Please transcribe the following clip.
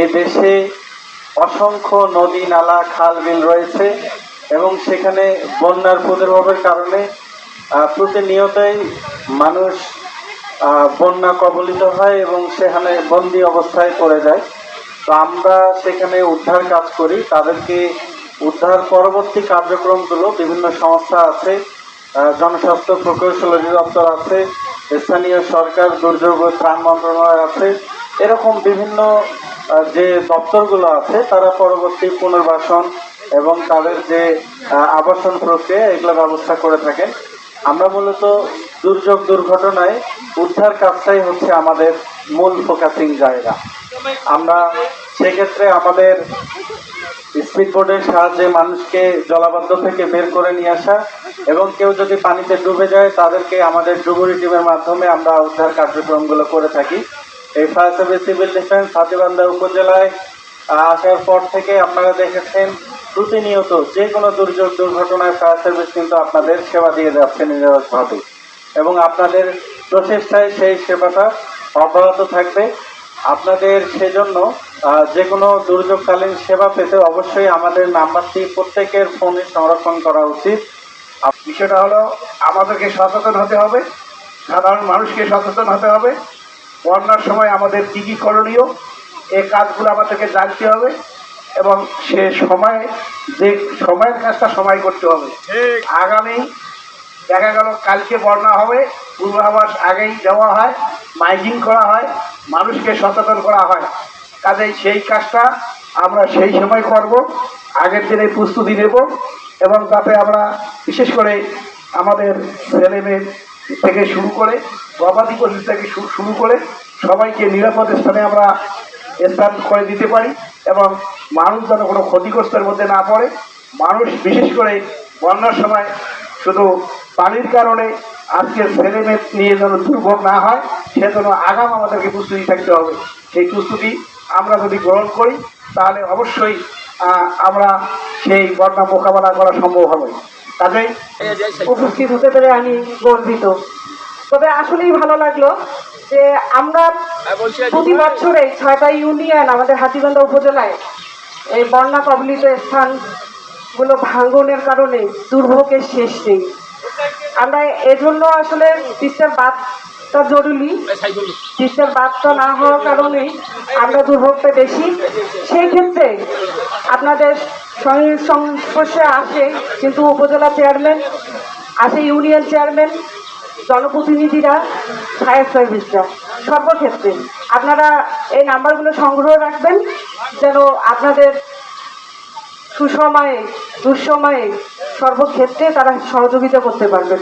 এই দেশে অসংখ্য নদী, নালা খাল বিল রয়েছে এবং সেখানে বন্যার প্রাদুর্ভাবের কারণে প্রতিনিয়তই মানুষ বন্যা কবলিত হয় এবং সেখানে বন্দি অবস্থায় পড়ে যায়। তো আমরা সেখানে উদ্ধার কাজ করি। তাদেরকে উদ্ধার পরবর্তী কার্যক্রমগুলো বিভিন্ন সংস্থা আছে জনস্বাস্থ্য প্রকৌশল অধিদপ্তর আছে, স্থানীয় সরকার, দুর্যোগ ও ত্রাণ মন্ত্রণালয় আছে। এরকম বিভিন্ন যে দপ্তরগুলো আছে, তারা পরবর্তী পুনর্বাসন এবং তাদের যে আবাসন প্রক্রিয়া, এগুলো ব্যবস্থা করে থাকেন। আমরা মূলত দুর্যোগ দুর্ঘটনায় উদ্ধার কাজটাই হচ্ছে আমাদের মূল ফোকাসিং জায়গা। আমরা সেক্ষেত্রে আমাদের স্পিড বোর্ডের সাহায্যে মানুষকে জলাবদ্ধ থেকে বের করে নিয়ে আসা এবং কেউ যদি পানিতে ডুবে যায়, তাদেরকে আমাদের ডুবুরি টিমের মাধ্যমে আমরা উদ্ধার কার্যক্রমগুলো করে থাকি। এই fire service civil defence Hatibandha উপজেলায় আসার পর থেকে আপনারা দেখেছেন প্রতিনিয়ত যে কোনো দুর্যোগ, দুর্ঘটনায় ফায়ার সার্ভিস কিন্তু আপনাদের সেবা দিয়ে যাচ্ছে নিরলসভাবে এবং আপনাদের প্রচেষ্টায় সেই সেবাটা অব্যাহত থাকবে। আপনাদের সেজন্য যে কোনো দুর্যোগকালীন সেবা পেতে অবশ্যই আমাদের নাম্বারটি প্রত্যেকের ফোনে সংরক্ষণ করা উচিত। বিষয়টা হলো, আমাদেরকে সচেতন হতে হবে, সাধারণ মানুষকে সচেতন হতে হবে। বন্যার সময় আমাদের কী কী করণীয়? এই কাজগুলো আমাদেরকে জানতে হবে এবং সে সময়ে যে সময়ের কাজটা সময় করতে হবে। আগামী দেখা গেল কালকে বন্যা হবে পূর্বাভাস আগেই দেওয়া হয় মাইকিং করা হয় মানুষকে সচেতন করা হয়। কাজেই সেই কাজটা আমরা সেই সময় করব আগের দিনে প্রস্তুতি নেব এবং তাতে আমরা বিশেষ করে আমাদের ছেলে মেয়ে থেকে শুরু করে গবাদি পশু থেকে শুরু করে সবাইকে নিরাপদ স্থানে আমরা স্থান করে দিতে পারি এবং মানুষ যেন কোনো ক্ষতিগ্রস্তের মধ্যে না পড়ে। মানুষ বিশেষ করে বন্যার সময় শুধু পানির কারণে আজকে ছেলে মেয়ে নিয়ে যেন দুর্ভোগ না হয় সেজন্য আগাম আমাদেরকে প্রস্তুতি থাকতে হবে। সেই প্রস্তুতি আমরা যদি গ্রহণ করি তাহলে অবশ্যই আমরা সেই বন্যা মোকাবেলা করা সম্ভব হবে। কাজেই উপস্থিত হতে পেরে আমি গর্বিত। তবে আসলেই ভালো লাগল যে আমরা প্রতি বছরে ছয়টা ইউনিয়ন আমাদের হাতিবান্ধা উপজেলায় এই বন্যা কবলিত স্থানগুলো ভাঙ্গনের কারণে দুর্ভোগের শেষ নেই। আমরা এজন্য আসলে তিস্তার বাঁধটা জরুরি। তিস্তার বাঁধটা না হওয়ার কারণেই আমরা দুর্ভোগটা বেশি। সেই ক্ষেত্রে আপনাদের সংস্পর্শে আসে কিন্তু উপজেলা চেয়ারম্যান আসে ইউনিয়ন চেয়ারম্যান জনপ্রতিনিধিরা ফায়ার সার্ভিসরা, সর্বক্ষেত্রে। আপনারা এই নাম্বারগুলো সংগ্রহ রাখবেন, যেন আপনাদের সুসময়ে, দুঃসময়ে সর্বক্ষেত্রে তারা সহযোগিতা করতে পারবেন।